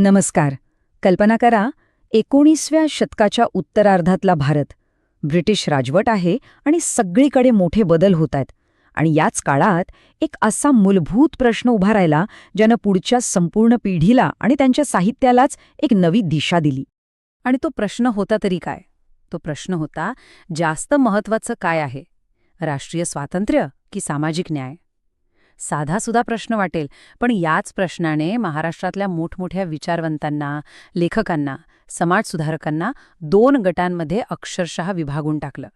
नमस्कार. कल्पना करा एकोणीसव्या शतकाच्या उत्तरार्धातला भारत. ब्रिटिश राजवट आहे आणि सगळीकडे मोठे बदल होत आहेत. आणि याच काळात एक असा मूलभूत प्रश्न उभा राहिला ज्यानं पुढच्या संपूर्ण पिढीला आणि त्यांच्या साहित्यालाच एक नवी दिशा दिली. आणि तो प्रश्न होता तरी काय? तो प्रश्न होता जास्त महत्वाचं काय आहे? राष्ट्रीय स्वातंत्र्य की सामाजिक न्याय? साधासुधा प्रश्न वाटेल. पण याच प्रश्नाने महाराष्ट्रातल्या मोठमोठ्या विचारवंतांना लेखकांना समाजसुधारकांना दोन गटांमध्ये अक्षरशः विभागून टाकलं.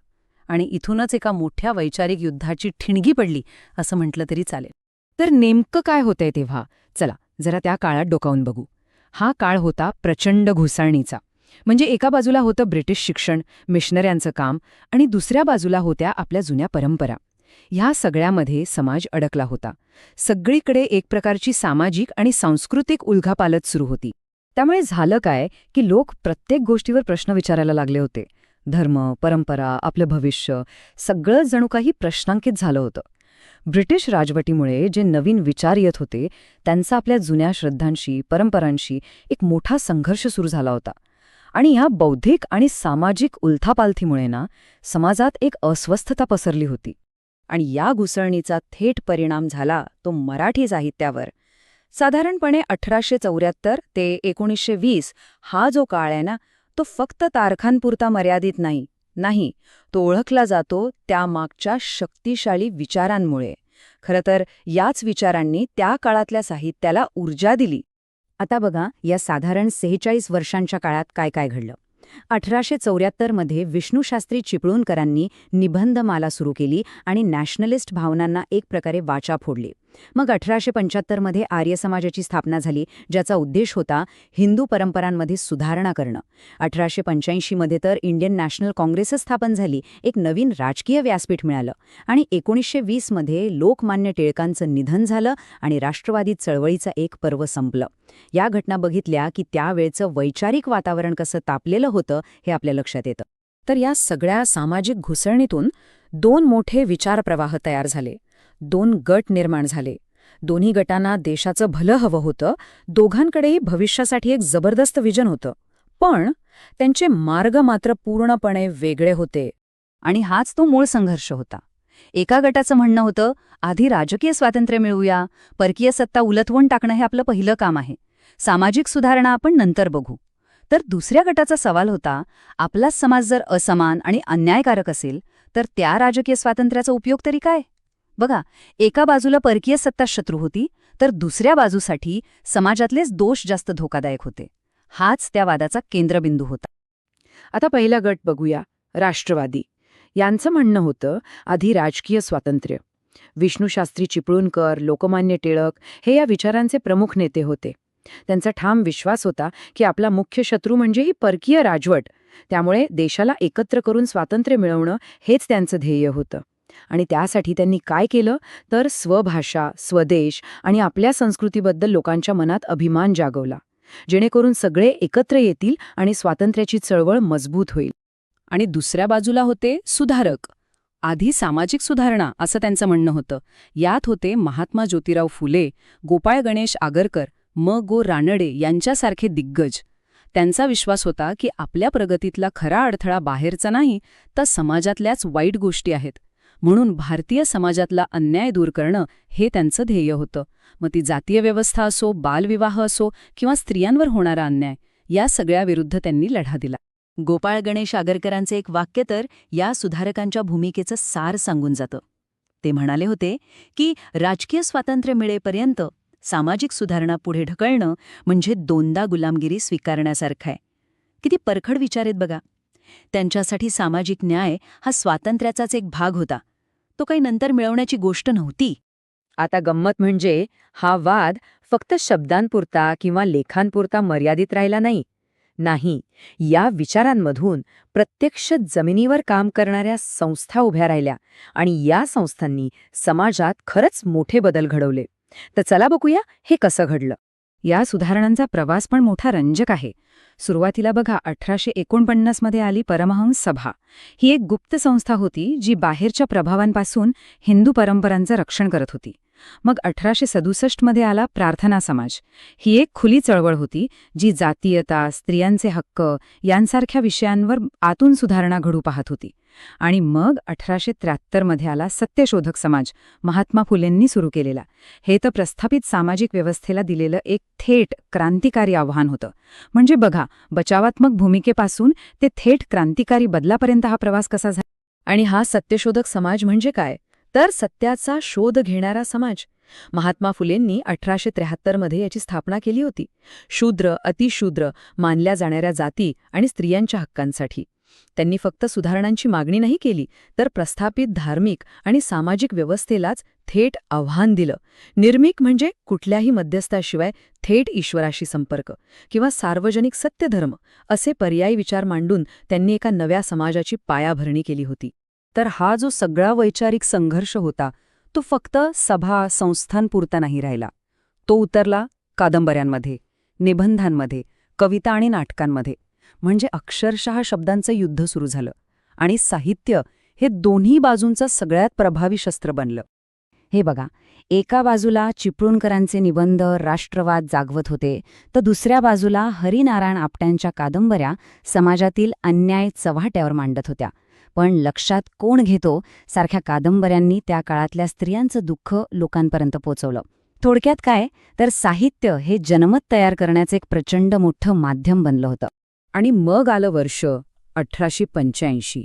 आणि इथूनच एका मोठ्या वैचारिक युद्धाची ठिणगी पडली असं म्हटलं तरी चालेल. तर नेमकं काय होतंय तेव्हा? चला जरा त्या काळात डोकावून बघू. हा काळ होता प्रचंड घुसळणीचा. म्हणजे एका बाजूला होतं ब्रिटिश शिक्षण मिशनऱ्यांचं काम आणि दुसऱ्या बाजूला होत्या आपल्या जुन्या परंपरा. ह्या सगळ्यामध्ये समाज अडकला होता. सगळीकडे एक प्रकारची सामाजिक आणि सांस्कृतिक उलघापालत सुरू होती. त्यामुळे झालं काय की लोक प्रत्येक गोष्टीवर प्रश्न विचारायला लागले होते. धर्म परंपरा आपलं भविष्य सगळं जणू काही प्रश्नांकित झालं होतं. ब्रिटिश राजवटीमुळे जे नवीन विचार येत होते त्यांचा आपल्या जुन्या श्रद्धांशी परंपरांशी एक मोठा संघर्ष सुरू झाला होता. आणि ह्या बौद्धिक आणि सामाजिक उलथापालथीमुळे ना समाजात एक अस्वस्थता पसरली होती. आणि या घुसळणीचा थेट परिणाम झाला तो मराठी साहित्यावर. साधारणपणे अठराशे चौऱ्याहत्तर ते एकोणीसशे वीस हा जो काळ आहे ना तो फक्त तारखांपुरता मर्यादित नाही नाही तो ओळखला जातो त्यामागच्या शक्तिशाली विचारांमुळे. खरं तर याच विचारांनी त्या काळातल्या साहित्याला ऊर्जा दिली. आता बघा या साधारण सेहेचाळीस वर्षांच्या काळात काय काय घडलं. अठराशे चौऱ्याहत्तरमध्ये विष्णूशास्त्री चिपळूणकरांनी निबंधमाला सुरू केली आणि नॅशनलिस्ट भावनांना एक प्रकारे वाचा फोडली. मग अठराशे पंच्याहत्तरमध्ये आर्य समाजाची स्थापना झाली ज्याचा उद्देश होता हिंदू परंपरांमध्ये सुधारणा करणं. अठराशे पंच्याऐंशीमध्ये तर इंडियन नॅशनल काँग्रेसच स्थापन झाली एक नवीन राजकीय व्यासपीठ मिळालं आणि एकोणीसशे वीसमध्ये लोकमान्य टिळकांचं निधन झालं आणि राष्ट्रवादी चळवळीचं एक पर्व संपलं. या घटना बघितल्या की त्यावेळचं वैचारिक वातावरण कसं तापलेलं होतं हे आपल्या लक्षात येतं. तर या सगळ्या सामाजिक घुसळणीतून दोन मोठे विचारप्रवाह तयार झाले. दोन गट निर्माण झाले. दोन्ही गटांना देशाचं भलं हवं होतं. दोघांकडेही भविष्यासाठी एक जबरदस्त विजन होतं. पण त्यांचे मार्ग मात्र पूर्णपणे वेगळे होते. आणि हाच तो मूळ संघर्ष होता. एका गटाचं म्हणणं होतं आधी राजकीय स्वातंत्र्य मिळवूया परकीय सत्ता उलथवून टाकणं हे आपलं पहिलं काम आहे. सामाजिक सुधारणा आपण नंतर बघू. तर दुसऱ्या गटाचा सवाल होता आपलाच समाज जर असमान आणि अन्यायकारक असेल तर त्या राजकीय स्वातंत्र्याचा उपयोग तरी काय? बघा एका बाजूला परकीय सत्ता शत्रू होती तर दुसऱ्या बाजूसाठी समाजातलेच दोष जास्त धोकादायक होते. हाच त्या वादाचा केंद्रबिंदू होता. आता पहिला गट बघूया राष्ट्रवादी. यांचं म्हणणं होतं आधी राजकीय स्वातंत्र्य. विष्णूशास्त्री चिपळूणकर लोकमान्य टिळक हे या विचारांचे प्रमुख नेते होते. त्यांचा ठाम विश्वास होता की आपला मुख्य शत्रू म्हणजे ही परकीय राजवट. त्यामुळे देशाला एकत्र करून स्वातंत्र्य मिळवणं हेच त्यांचं ध्येय होतं. आणि त्यासाठी त्यांनी काय केलं? तर स्वभाषा स्वदेश आणि आपल्या संस्कृतीबद्दल लोकांच्या मनात अभिमान जागवला. जेणेकरून सगळे एकत्र येतील आणि स्वातंत्र्याची चळवळ मजबूत होईल. आणि दुसऱ्या बाजूला होते सुधारक. आधी सामाजिक सुधारणा असं त्यांचं म्हणणं होतं. यात होते महात्मा ज्योतिराव फुले गोपाळ गणेश आगरकर म. गो. रानडे यांच्यासारखे दिग्गज. त्यांचा विश्वास होता की आपल्या प्रगतीतला खरा अडथळा बाहेरचा नाही तर समाजातल्याच वाईट गोष्टी आहेत. म्हणून भारतीय समाजातला अन्याय दूर करणं हे त्यांचं ध्येय होतं. मग ती जातीय व्यवस्था असो बालविवाह असो किंवा स्त्रियांवर होणारा अन्याय या सगळ्याविरुद्ध त्यांनी लढा दिला. गोपाळ गणेश आगरकरांचे एक वाक्य तर या सुधारकांच्या भूमिकेचं सार सांगून जातं. ते म्हणाले होते की राजकीय स्वातंत्र्य मिळेपर्यंत सामाजिक सुधारणा पुढे ढकलणं म्हणजे दोनदा गुलामगिरी स्वीकारण्यासारखं आहे. किती परखड विचारेत बघा. त्यांच्यासाठी सामाजिक न्याय हा स्वातंत्र्याचाच एक भाग होता. तो काही नंतर मिळवण्याची गोष्ट नव्हती. आता गंमत म्हणजे हा वाद फक्त शब्दांपुरता किंवा लेखांपुरता मर्यादित राहिला नाही. नाही या विचारांमधून प्रत्यक्ष जमिनीवर काम करणाऱ्या संस्था उभ्या राहिल्या आणि या संस्थांनी समाजात खरंच मोठे बदल घडवले. तर चला बघूया हे कसं घडलं. या सुधारणांचा प्रवास पण मोठा रंजक आहे. सुरुवातीला बघा अठराशे एकोणपन्नासमध्ये आली परमहंस सभा. ही एक गुप्त संस्था होती जी बाहेरच्या प्रभावांपासून हिंदू परंपरांचं रक्षण करत होती. मग अठराशे सदुसष्टमध्ये आला प्रार्थना समाज. ही एक खुली चळवळ होती जी जातीयता स्त्रियांचे हक्क यांसारख्या विषयांवर आतून सुधारणा घडू पाहत होती. आणि मग अठराशे त्र्याहत्तरमध्ये आला सत्यशोधक समाज महात्मा फुलेंनी सुरू केलेला. हे तर प्रस्थापित सामाजिक व्यवस्थेला दिलेलं एक थेट क्रांतिकारी आव्हान होतं. म्हणजे बघा बचावात्मक भूमिकेपासून ते थेट क्रांतिकारी बदलापर्यंत हा प्रवास कसा झाला? आणि हा सत्यशोधक समाज म्हणजे काय? तर सत्याचा शोध घेणारा समाज. महात्मा फुलेंनी अठराशे त्र्याहत्तरमध्ये याची स्थापना केली होती. शूद्र अतिशूद्र मानल्या जाणाऱ्या जाती आणि स्त्रियांच्या हक्कांसाठी. त्यांनी फक्त सुधारणांची मागणी नाही केली तर प्रस्थापित धार्मिक आणि सामाजिक व्यवस्थेलाच थेट आव्हान दिलं. निर्मिक म्हणजे कुठल्याही मध्यस्थाशिवाय थेट ईश्वराशी संपर्क किंवा सार्वजनिक सत्यधर्म असे पर्यायी विचार मांडून त्यांनी एका नव्या समाजाची पायाभरणी केली होती. तर हा जो सगळा वैचारिक संघर्ष होता तो फक्त सभा संस्थांपुरता नाही राहिला. तो उतरला कादंबऱ्यांमध्ये निबंधांमध्ये कविता आणि नाटकांमध्ये. म्हणजे अक्षरशः शब्दांचं युद्ध सुरू झालं आणि साहित्य हे दोन्ही बाजूंचं सगळ्यात प्रभावी शस्त्र बनलं. हे बघा एका बाजूला चिपळूणकरांचे निबंध राष्ट्रवाद जागवत होते तर दुसऱ्या बाजूला हरिनारायण आपट्यांच्या कादंबऱ्या समाजातील अन्याय चव्हाट्यावर मांडत होत्या. पण लक्षात कोण घेतो सारख्या कादंबऱ्यांनी त्या काळातल्या स्त्रियांचं दुःख लोकांपर्यंत पोचवलं. थोडक्यात काय? तर साहित्य हे जनमत तयार करण्याचं एक प्रचंड मोठं माध्यम बनलं होतं. आणि मग आलं वर्ष अठराशे पंच्याऐंशी.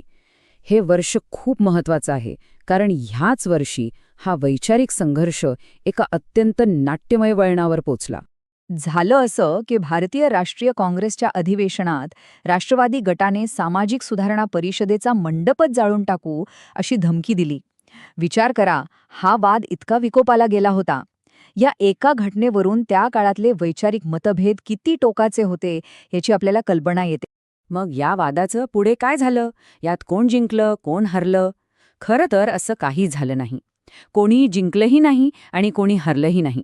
हे वर्ष खूप महत्वाचं आहे कारण ह्याच वर्षी हा वैचारिक संघर्ष एका अत्यंत नाट्यमय वळणावर पोचला. झालं असं की भारतीय राष्ट्रीय काँग्रेसच्या अधिवेशनात राष्ट्रवादी गटाने सामाजिक सुधारणा परिषदेचा मंडपच जाळून टाकू अशी धमकी दिली. विचार करा हा वाद इतका विकोपाला गेला होता. या एका घटनेवरून त्या काळातले वैचारिक मतभेद किती टोकाचे होते याची आपल्याला कल्पना येते. मग या वादाचं पुढे काय झालं? यात कोण जिंकलं कोण हरलं? खरं तर असं काही झालं नाही. कोणी जिंकलंही नाही आणि कोणी हरलंही नाही.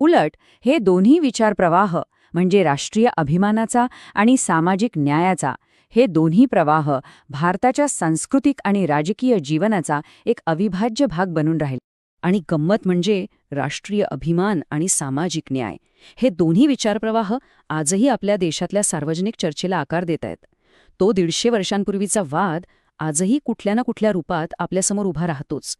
उलट हे दोन्ही विचारप्रवाह म्हणजे राष्ट्रीय अभिमानाचा आणि सामाजिक न्यायाचा हे दोन्ही प्रवाह भारताच्या सांस्कृतिक आणि राजकीय जीवनाचा एक अविभाज्य भाग बनून राहील. आणि गंमत म्हणजे राष्ट्रीय अभिमान आणि सामाजिक न्याय. हे दोन्ही विचारप्रवाह आजही आपल्या देशातल्या सार्वजनिक चर्चेला आकार देत आहेत. तो दीडशे वर्षांपूर्वीचा वाद आजही कुठल्या ना कुठल्या रूपात आपल्यासमोर उभा राहतोच.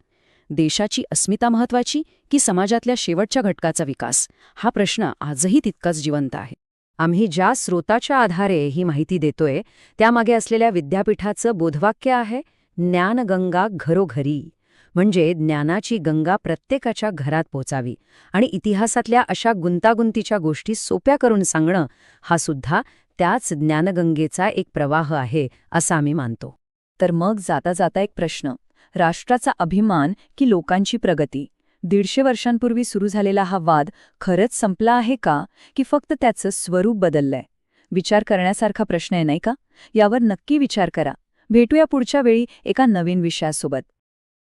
देशाची अस्मिता महत्वाची की समाजातल्या शेवटच्या घटकाचा विकास? हा प्रश्न आजही तितकाच जिवंत आहे. आम्ही ज्या स्रोताच्या आधारे ही माहिती देतोय त्यामागे असलेल्या विद्यापीठाचं बोधवाक्य आहे ज्ञानगंगा घरोघरी. म्हणजे ज्ञानाची गंगा प्रत्येकाच्या घरात पोचावी आणि इतिहासातल्या अशा गुंतागुंतीच्या गोष्टी सोप्या करून सांगणं हा सुद्धा त्याच ज्ञानगंगेचा एक प्रवाह आहे असं आम्ही मानतो. तर मग जाता जाता एक प्रश्न. राष्ट्राचा अभिमान की लोकांची प्रगती. दीडशे वर्षांपूर्वी सुरू झालेला हा वाद खरंच संपला आहे का की फक्त त्याचं स्वरूप बदललंय? विचार करण्यासारखा प्रश्न आहे नाही का? यावर नक्की विचार करा. भेटूया पुढच्या वेळी एका नवीन विषयासोबत.